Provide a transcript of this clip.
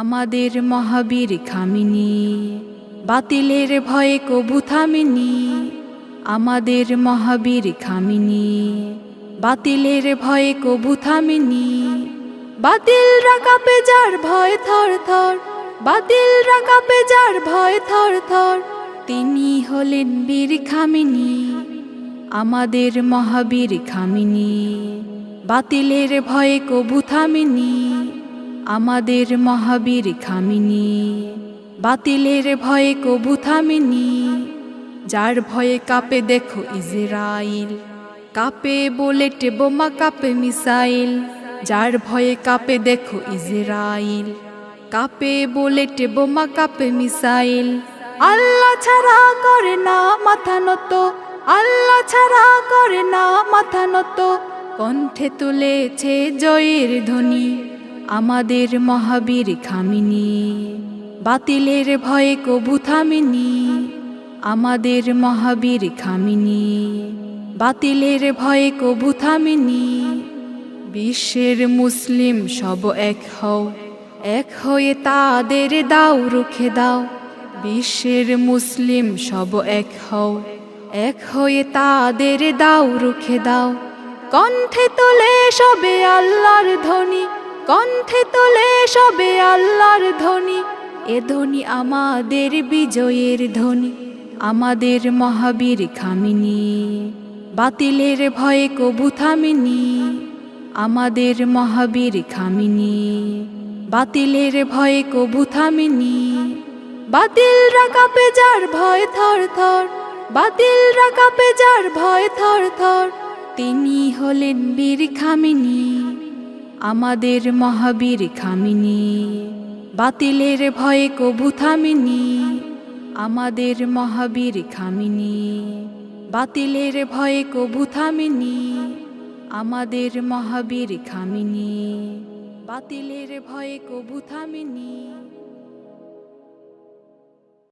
আমাদের মহাবীর খামিনী, বাতিলের ভয়ে কবু থামিনি, আমাদের মহাবীর খামিনী, বাতিলের ভয়ে কবু থামিনি। বাতিল রাকাপে যার ভয় থর থর, বাতিল রাকাপে যার ভয় থর থর, তিনি হলেন বীর খামিনী, আমাদের মহাবীর খামিনী। বাতিলের ভয়ে কবু থামিনি। আমাদের মহাবীর খামিনী। বাতিলের ভয়ে কবু থামিনি। যার ভয়ে কাপে দেখো ইসরাইল কাপে বুলেট বোমা, কাপে মিসাইল। যার ভয়ে কাপে দেখো ইসরাইল কাপে বুলেট বোমা, কাপে মিসাইল। আল্লাহ ছাড়া করে না মাথা নত। আল্লাহ ছাড়া করে না মাথা নত। কণ্ঠে তুলেছে জয়ের ধ্বনি। আমাদের মহাবীর খামিনী, বাতিলের ভয়ে কবু থামিনি। আমাদের মহাবীর খামিনী, বাতিলের ভয়ে কবু থামিনি। বিশ্বের মুসলিম সব এক হও, এক হয়ে তাদের দাও, রুখে দাও। বিশ্বের মুসলিম সব এক হও, এক হয়ে তাদের দাও, রুখে দাও। কণ্ঠে তোলে সবে আল্লাহর ধ্বনি কণ্ঠে তোলে সবে আল্লাহর ধ্বনি। এ ধ্বনি আমাদের বিজয়ের ধ্বনি। আমাদের মহাবীর খামিনী। বাতিলের ভয়ে কবু থামিনি। আমাদের মহাবীর খামিনী। বাতিলের ভয়ে কবু থামিনি। বাতিল রাকাপে যার ভয় থর থর। বাতিল রাকাপে যার ভয় থর থর। তিনি হলেন বীর খামিনী। আমাদের মহাবীর খামিনী, বাতিলের ভয়ে কবু থামিনি। আমাদের মহাবীর খামিনী, বাতিলের ভয়ে কবু থামিনি। আমাদের মহাবীর খামিনী, বাতিলের ভয়ে কবু থামিনি।